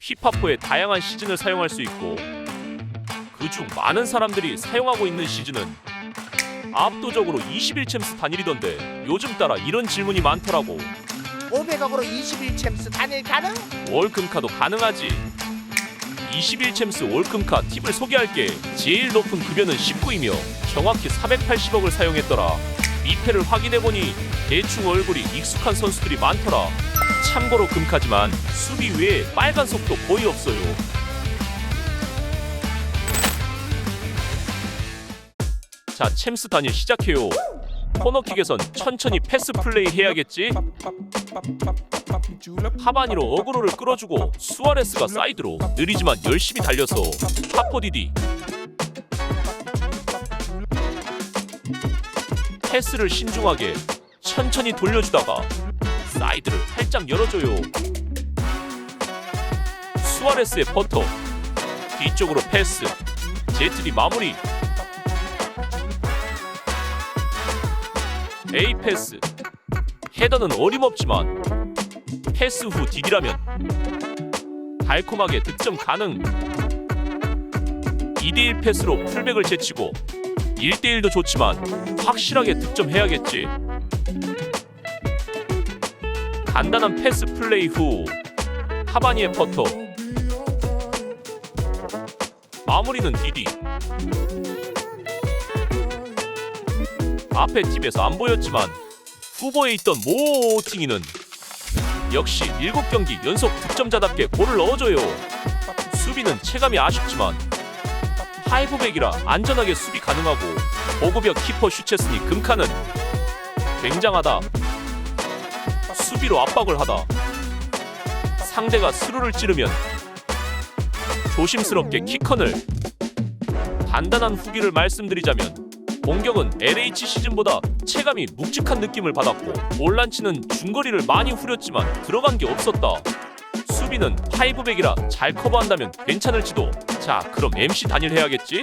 피파포의 다양한 시즌을 사용할 수 있고 그중 많은 사람들이 사용하고 있는 시즌은 압도적으로 21챔스 단일이던데 요즘 따라 이런 질문이 많더라고. 500억으로 21챔스 단일 가능? 월금카도 가능하지. 21챔스 월금카 팁을 소개할게. 제일 높은 급여는 19이며 정확히 480억을 사용했더라. 미패를 확인해보니 대충 얼굴이 익숙한 선수들이 많더라 참고로 금카지만 수비 외에 빨간 속도 거의 없어요. 자 챔스 단일 시작해요. 코너킥에선 천천히 패스 플레이 해야겠지? 하바니로 어그로를 끌어주고 수아레스가 사이드로 느리지만 열심히 달려서 하포디디. 패스를 신중하게 천천히 돌려주다가 사이드를 살짝 열어줘요. 수아레스의 퍼터 뒤쪽으로 패스 제트리 마무리. A 패스. 헤더는 어림없지만 패스 후 딜이라면 달콤하게 득점 가능. 2대1 패스로 풀백을 제치고 1대1도 좋지만 확실하게 득점해야겠지 간단한 패스 플레이 후 하바니의 퍼터 마무리는 디디 앞에 팁에서 안 보였지만 후보에 있던 모팅이는 역시 7경기 연속 득점자답게 골을 넣어줘요. 수비는 체감이 아쉽지만 하이브백이라 안전하게 수비 가능하고 보급형 키퍼 슈체스니 금카는 굉장하다. 수비로 압박을 하다. 상대가 스루를 찌르면 조심스럽게 키컨을 간단한 후기를 말씀드리자면 공격은 LH 시즌보다 체감이 묵직한 느낌을 받았고 올란치는 중거리를 많이 후렸지만 들어간 게 없었다. 수비는 파이브백이라 잘 커버한다면 괜찮을지도. 자, 그럼 MC 단일 해야겠지?